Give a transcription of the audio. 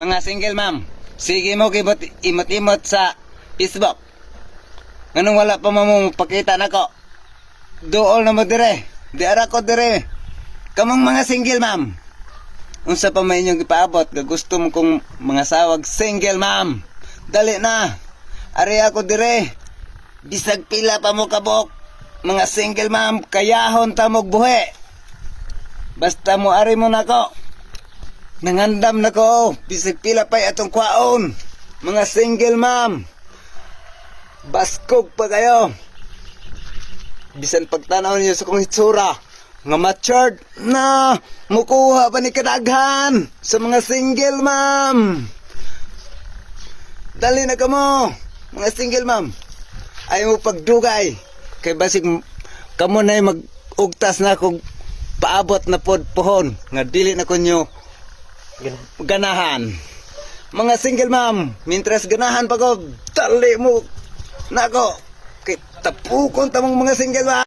Mga single ma'am, sige mo kibot imot-imot sa Facebook. Nganong wala pa mo pakita nako. Dool na mo dire. Di ara ko dire. Kamong mga single ma'am. Unsa pa may inyong ipaabot gusto mo kong mga sawag single ma'am. Dali na. Ari ako dire. Bisag pila pa mo kabok. Mga single ma'am, kayahon ta mog buhi. Basta mo ari mo nako. Nangandam na ko, bisig pila pa'y atong kwaon. Mga single ma'am. Baskog pa kayo. Bisan pagtanaw niyo sa kong hitsura. Nga matured na mukuha pa ni kadaghan sa mga single ma'am. Dali na kamo, mga single ma'am. Ayaw mo pagdugay. Kay basig kamo na mag-ugtas na kung paabot na pod pohon. Nga dili na kunyo ganahan. Mga single ma'am, mintras ganahan pa ko, tali mo, nako, kay tapukon tamang mga single ma'am.